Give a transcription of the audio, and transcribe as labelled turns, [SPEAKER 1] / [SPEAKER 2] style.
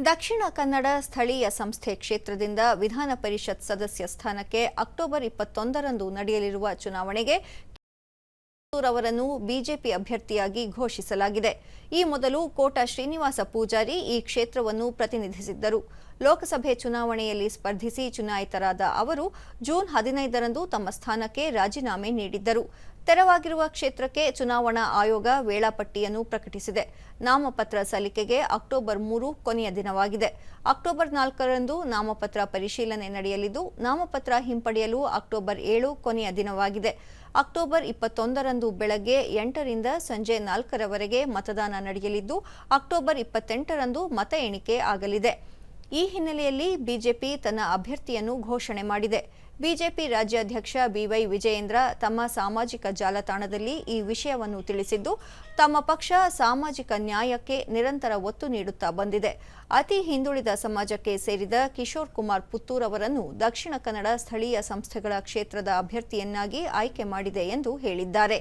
[SPEAKER 1] ದಕ್ಷಿಣ ಕನ್ನಡ ಸ್ಥಳೀಯ ಸಂಸ್ಥೆ ಕ್ಷೇತ್ರದಿಂದ ವಿಧಾನ ಪರಿಷತ್ ಸದಸ್ಯ ಸ್ಥಾನಕ್ಕೆ ಅಕ್ಟೋಬರ್ ಇಪ್ಪತ್ತೊಂದರಂದು ನಡೆಯಲಿರುವ ಚುನಾವಣೆಗೆ ಅವರನ್ನು ಬಿಜೆಪಿ ಅಭ್ಯರ್ಥಿಯಾಗಿ ಘೋಷಿಸಲಾಗಿದೆ. ಈ ಮೊದಲು ಕೋಟ ಶ್ರೀನಿವಾಸ ಪೂಜಾರಿ ಈ ಕ್ಷೇತ್ರವನ್ನು ಪ್ರತಿನಿಧಿಸಿದ್ದರು. ಲೋಕಸಭೆ ಚುನಾವಣೆಯಲ್ಲಿ ಸ್ಪರ್ಧಿಸಿ ಚುನಾಯಿತರಾದ ಅವರು ಜೂನ್ ಹದಿನೈದರಂದು ತಮ್ಮ ಸ್ಥಾನಕ್ಕೆ ರಾಜೀನಾಮೆ ನೀಡಿದ್ದರು. ತೆರವಾಗಿರುವ ಕ್ಷೇತ್ರಕ್ಕೆ ಚುನಾವಣಾ ಆಯೋಗ ವೇಳಾಪಟ್ಟಿಯನ್ನು ಪ್ರಕಟಿಸಿದೆ. ನಾಮಪತ್ರ ಸಲ್ಲಿಕೆಗೆ ಅಕ್ಟೋಬರ್ ಮೂರು ಕೊನೆಯ ದಿನವಾಗಿದೆ. ಅಕ್ಟೋಬರ್ ನಾಲ್ಕರಂದು ನಾಮಪತ್ರ ಪರಿಶೀಲನೆ ನಡೆಯಲಿದ್ದು, ನಾಮಪತ್ರ ಹಿಂಪಡೆಯಲು ಅಕ್ಟೋಬರ್ ಏಳು ಕೊನೆಯ ದಿನವಾಗಿದೆ. ಅಕ್ಟೋಬರ್ ಇಪ್ಪತ್ತೊಂದರಂದು ಬೆಳಗ್ಗೆ ಎಂಟರಿಂದ ಸಂಜೆ ನಾಲ್ಕರವರೆಗೆ ಮತದಾನ ನಡೆಯಲಿದ್ದು, ಅಕ್ಟೋಬರ್ ಇಪ್ಪತ್ತೆಂಟರಂದು ಮತ ಎಣಿಕೆ ಆಗಲಿದೆ. ಈ ಹಿನ್ನೆಲೆಯಲ್ಲಿ ಬಿಜೆಪಿ ತನ್ನ ಅಭ್ಯರ್ಥಿಯನ್ನು ಘೋಷಣೆ ಮಾಡಿದೆ. ಬಿಜೆಪಿ ರಾಜ್ಯಾಧ್ಯಕ್ಷ ಬಿವೈ ವಿಜಯೇಂದ್ರ ತಮ್ಮ ಸಾಮಾಜಿಕ ಜಾಲತಾಣದಲ್ಲಿ ಈ ವಿಷಯವನ್ನು ತಿಳಿಸಿದ್ದು, ತಮ್ಮ ಪಕ್ಷ ಸಾಮಾಜಿಕ ನ್ಯಾಯಕ್ಕೆ ನಿರಂತರ ಒತ್ತು ನೀಡುತ್ತಾ ಬಂದಿದೆ. ಅತಿ ಹಿಂದುಳಿದ ಸಮಾಜಕ್ಕೆ ಸೇರಿದ ಕಿಶೋರ್ ಕುಮಾರ್ ಪುತ್ತೂರ್ ಅವರನ್ನು ದಕ್ಷಿಣ ಕನ್ನಡ ಸ್ಥಳೀಯ ಸಂಸ್ಥೆಗಳ ಕ್ಷೇತ್ರದ ಅಭ್ಯರ್ಥಿಯನ್ನಾಗಿ ಆಯ್ಕೆ ಮಾಡಿದೆ ಎಂದು ಹೇಳಿದ್ದಾರೆ.